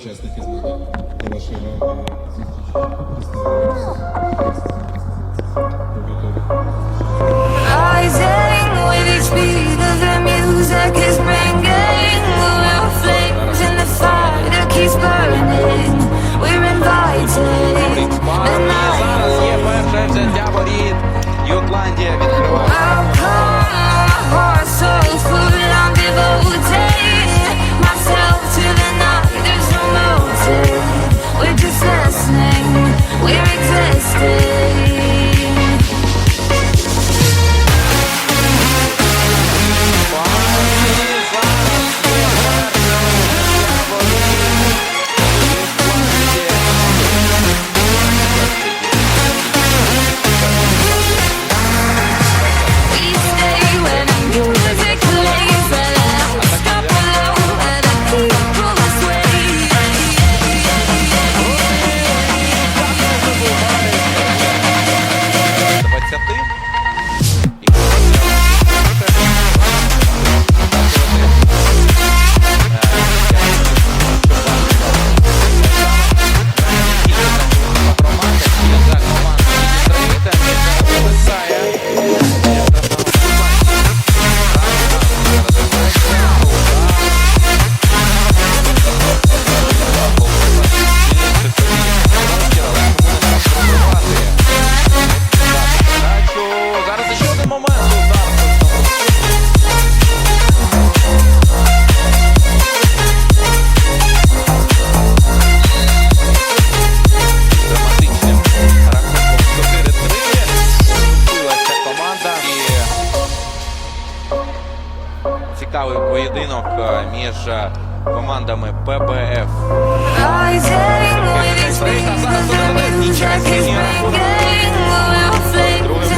учасники змагань до вашої. Ну, wasted поєдинок е, між е, командами ПБФ. Зараз. Другим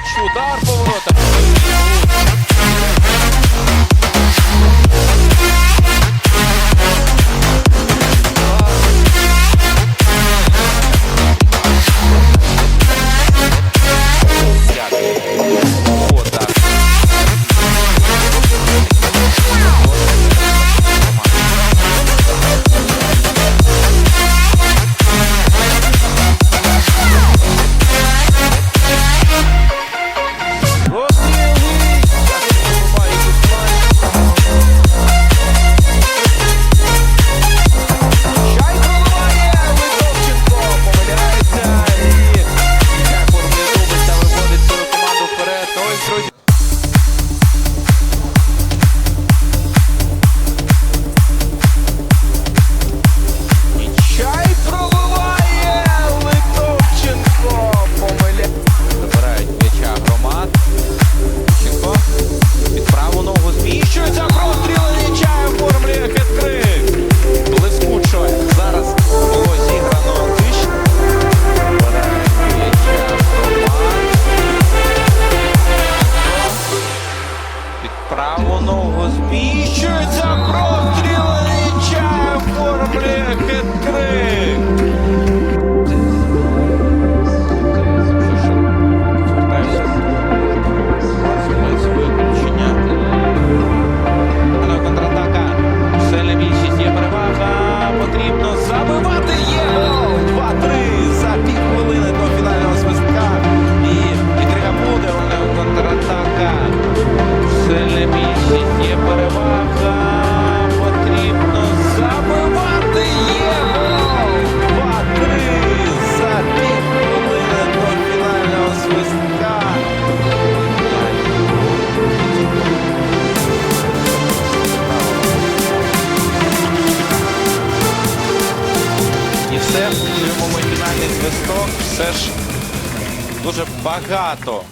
Удар фінальний свисток все ж дуже багато